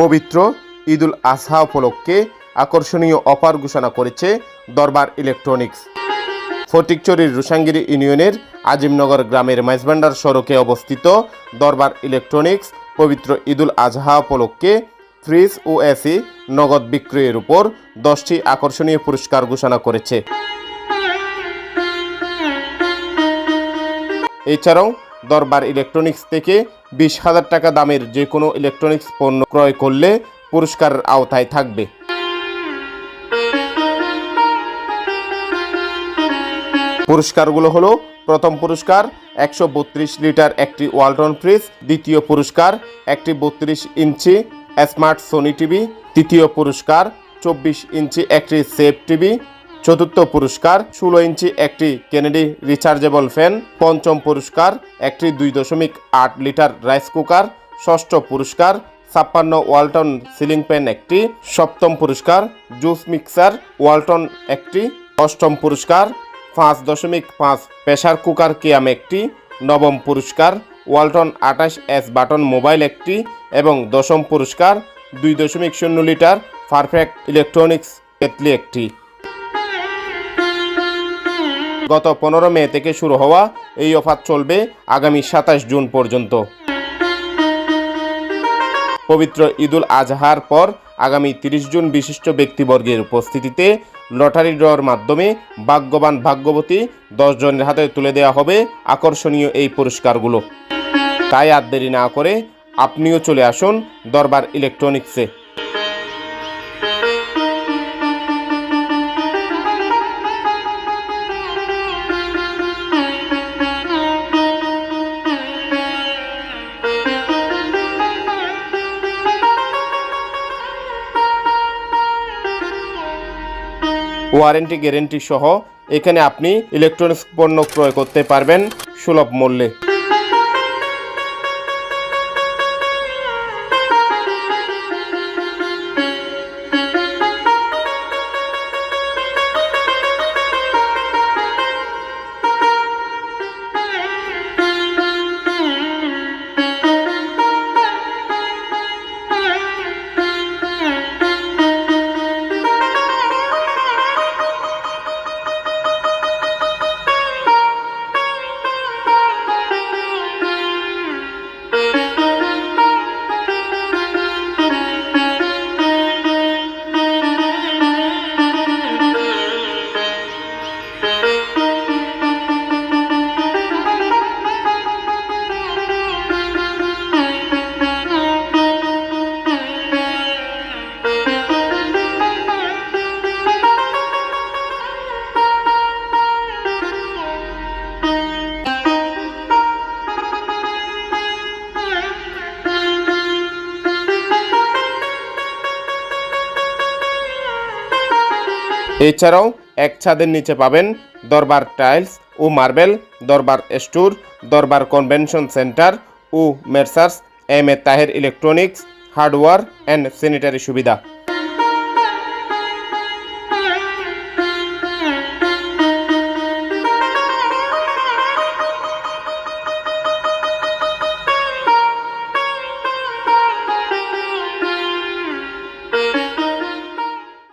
পবিত্র ঈদুল আজহা উপলক্ষে আকর্ষণীয় অফার ঘোষণা করেছে দরবার ইলেকট্রনিক্স। ফটিকচুরির রুসাঙ্গিরি ইউনিয়নের আজিমনগর গ্রামের মাইজভান্ডার সড়কে অবস্থিত দরবার ইলেকট্রনিক্স পবিত্র ঈদুল আজহা উপলক্ষে ফ্রিজ ও এসি নগদ বিক্রয়ের উপর দশটি আকর্ষণীয় পুরস্কার ঘোষণা করেছে। এছাড়াও দরবার ইলেকট্রনিক্স থেকে বিশ হাজার টাকা দামের যে কোনো ইলেকট্রনিক্স পণ্য ক্রয় করলে পুরস্কারের আওতায় থাকবে। পুরস্কারগুলো হলো, প্রথম পুরস্কার একশো বত্রিশ লিটার একটি ওয়ালটন ফ্রিজ, দ্বিতীয় পুরস্কার একটি বত্রিশ ইঞ্চি স্মার্ট সোনি টিভি, তৃতীয় পুরস্কার চব্বিশ ইঞ্চি একটি সেফ টিভি চতুর্থ পুরস্কার, ষোলো ইঞ্চি একটি কেনেডি রিচার্জেবল ফ্যান, পঞ্চম পুরস্কার, একটি দুই দশমিক আট লিটার রাইস কুকার, ষষ্ঠ পুরস্কার, ছাপ্পান্ন ওয়ালটন সিলিং ফ্যান একটি, সপ্তম পুরস্কার, জুস মিক্সার ওয়ালটন একটি, অষ্টম পুরস্কার, পাঁচ দশমিক পাঁচ প্রেসার কুকার কিয়াম একটি, নবম পুরস্কার, ওয়ালটন আঠাশ এস বাটন মোবাইল একটি এবং দশম পুরস্কার, দুই দশমিক শূন্য লিটার পারফেক্ট ইলেকট্রনিক্স কেতলি একটি। গত পনেরো মে থেকে শুরু হওয়া এই অফার চলবে আগামী সাতাশ জুন পর্যন্ত। পবিত্র ঈদুল আজহার পর আগামী তিরিশ জুন বিশিষ্ট ব্যক্তিবর্গের উপস্থিতিতে লটারি ড্রর মাধ্যমে ভাগ্যবান ভাগ্যবতী দশ জনের হাতে তুলে দেওয়া হবে আকর্ষণীয় এই পুরস্কারগুলো। তাই আর দেরি না করে আপনিও চলে আসুন দরবার ইলেকট্রনিক্সে। ওয়ারেন্টি গ্যারেন্টি সহ এখানে আপনি ইলেকট্রনিক্স পণ্য ক্রয় করতে পারবেন সুলভ মূল্যে। এছাড়াও এক ছাদের নিচে পাবেন Darbar tiles O marble, Darbar store, Darbar convention centre O messrs M A Taher electronics, hardware and sanitary সুবিধা।